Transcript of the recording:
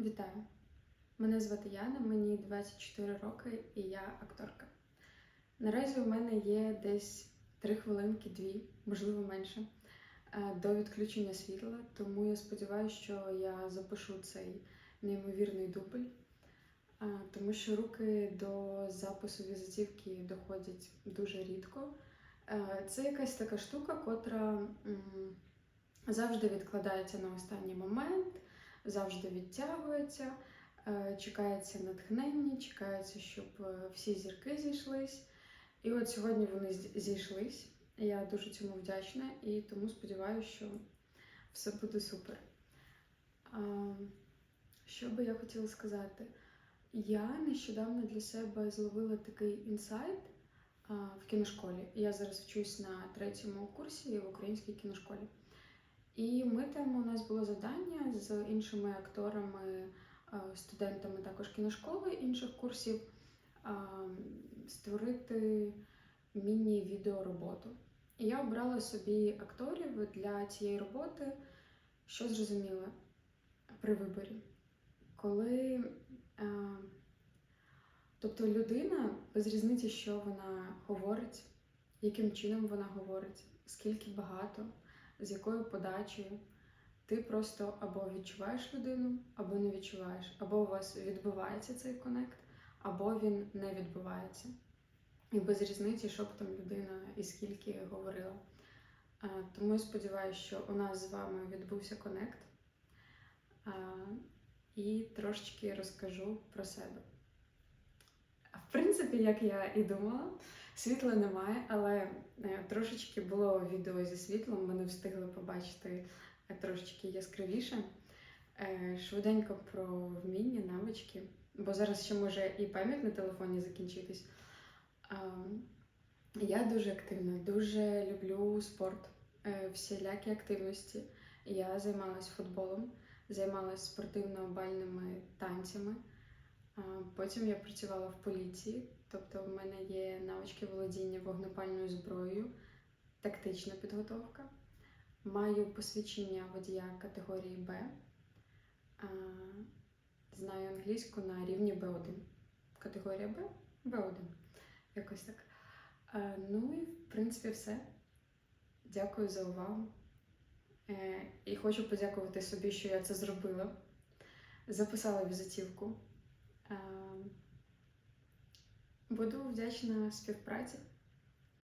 Вітаю! Мене звати Яна, мені 24 роки і я акторка. Наразі у мене є десь 3 хвилинки, 2, можливо менше, е, до відключення світла, тому я сподіваюся, що я запишу цей неймовірний дубль, е, тому що руки до запису візитівки доходять дуже рідко. Е, Це якась така штука, котра завжди відкладається на останній момент завжди відтягується, е, чекається натхнення, чекається, щоб е, всі зірки зійшлись. І от сьогодні вони зійшлись. Я дуже цьому вдячна і тому сподіваюся, що все буде супер. Що би я хотіла сказати? Я нещодавно для себе зловила такий інсайт в кіношколі. Я зараз вчусь на третьому курсі в українській кіношколі. І ми там у нас було завдання з іншими акторами, е, студентами також кіношколи інших курсів створити міні-відеороботу. І я обрала собі акторів для цієї роботи, що зрозуміла при виборі. Коли е, тобто людина без різниці, що вона говорить, яким чином вона говорить, скільки багато з якою подачею. Ти просто або відчуваєш людину, або не відчуваєш, або у вас відбувається цей конект, або він не відбувається. І без різниці, що б там людина і скільки говорила. Тому я сподіваюся, що у нас з вами відбувся конект. І трошечки розкажу про себе. В принципі, як я і думала, світла немає, але е, трошечки було відео зі світлом, ми не встигли побачити е, трошечки яскравіше. Е, Швиденько про вміння, навички, бо зараз ще може і пам'ять на телефоні закінчитись. Я дуже активна, дуже люблю спорт, е, всілякі активності. Я займалась футболом, займалась спортивно-бальними танцями. Потім я працювала в поліції, тобто в мене є навички володіння вогнепальною зброєю, тактична підготовка. Маю посвідчення водія категорії Б. Знаю англійську на рівні Б1. Категорія Б? Б1. Якось так. Ну і в принципі все. Дякую за увагу. Е, І хочу подякувати собі, що я це зробила. Записала візитівку. Буду вдячна співпраці.